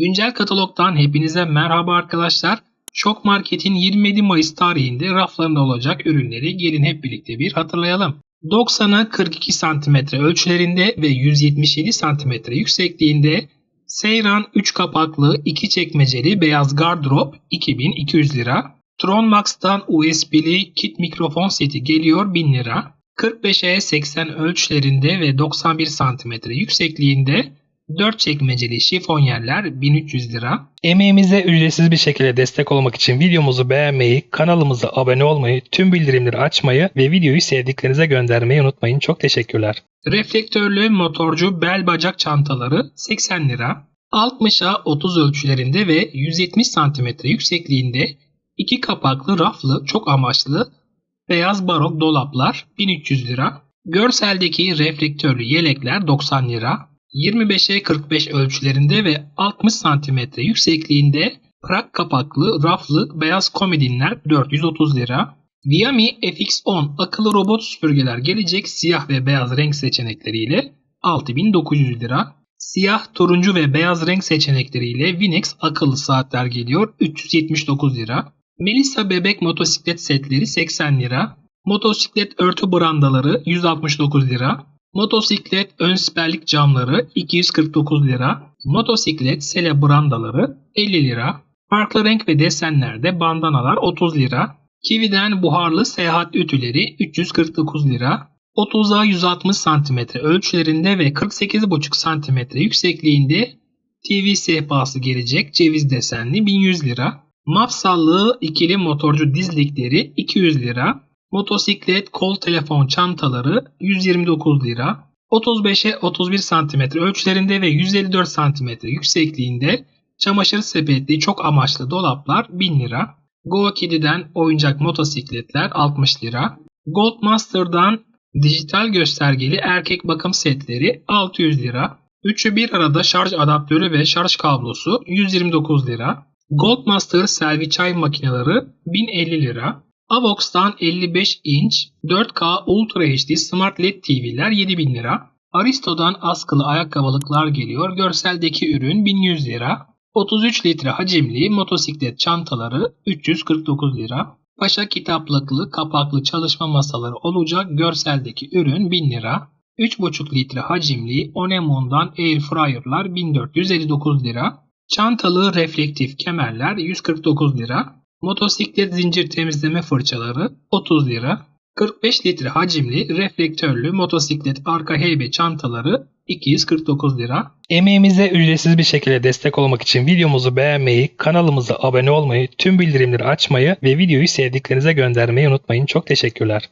Güncel katalogdan hepinize merhaba arkadaşlar. Şok Market'in 27 Mayıs tarihinde raflarında olacak ürünleri gelin hep birlikte bir hatırlayalım. 90'a 42 cm ölçülerinde ve 177 cm yüksekliğinde Seyran 3 kapaklı 2 çekmeceli beyaz gardırop 2200 lira. Tron Max'tan USB'li kit mikrofon seti geliyor 1000 lira. 45'e 80 ölçülerinde ve 91 cm yüksekliğinde 4 çekmeceli şifonyerler 1300 lira. Emeğimize ücretsiz bir şekilde destek olmak için videomuzu beğenmeyi, kanalımıza abone olmayı, tüm bildirimleri açmayı ve videoyu sevdiklerinize göndermeyi unutmayın. Çok teşekkürler. Reflektörlü motorcu bel bacak çantaları 80 lira. 60'a 30 ölçülerinde ve 170 cm yüksekliğinde iki kapaklı raflı çok amaçlı beyaz barok dolaplar 1300 lira. Görseldeki reflektörlü yelekler 90 lira. 25'e 45 ölçülerinde ve 60 cm yüksekliğinde prak kapaklı raflı beyaz komodinler 430 lira. Viami FX10 akıllı robot süpürgeler gelecek siyah ve beyaz renk seçenekleriyle 6900 lira. Siyah, turuncu ve beyaz renk seçenekleriyle Vinex akıllı saatler geliyor 379 lira. Melissa bebek motosiklet setleri 80 lira. Motosiklet örtü brandaları 169 lira. Motosiklet ön siperlik camları 249 lira. Motosiklet sele brandaları 50 lira. Farklı renk ve desenlerde bandanalar 30 lira. Kiwi'den buharlı seyahat ütüleri 349 lira. 30'a 160 cm ölçülerinde ve 48,5 cm yüksekliğinde TV sehpası gelecek ceviz desenli 1100 lira. Mafsallı ikili motorcu dizlikleri 200 lira. Motosiklet kol telefon çantaları 129 lira. 35'e 31 cm ölçülerinde ve 154 cm yüksekliğinde çamaşır sepetli çok amaçlı dolaplar 1000 lira. Go Kiddy'den oyuncak motosikletler 60 lira. Goldmaster'dan dijital göstergeli erkek bakım setleri 600 lira. Üçü bir arada şarj adaptörü ve şarj kablosu 129 lira. Goldmaster selvi çay makineleri 1050 lira. Avox'tan 55 inç 4K Ultra HD Smart LED TV'ler 7000 lira. Aristo'dan askılı ayakkabılıklar geliyor. Görseldeki ürün 1100 lira. 33 litre hacimli motosiklet çantaları 349 lira. Paşa kitaplıklı kapaklı çalışma masaları olacak görseldeki ürün 1000 lira. 3,5 litre hacimli Onemon'dan Air Fryer'lar 1459 lira. Çantalı reflektif kemerler 149 lira. Motosiklet zincir temizleme fırçaları 30 lira. 45 litre hacimli reflektörlü motosiklet arka heybe çantaları 249 lira. Emeğimize ücretsiz bir şekilde destek olmak için videomuzu beğenmeyi, kanalımıza abone olmayı, tüm bildirimleri açmayı ve videoyu sevdiklerinize göndermeyi unutmayın. Çok teşekkürler.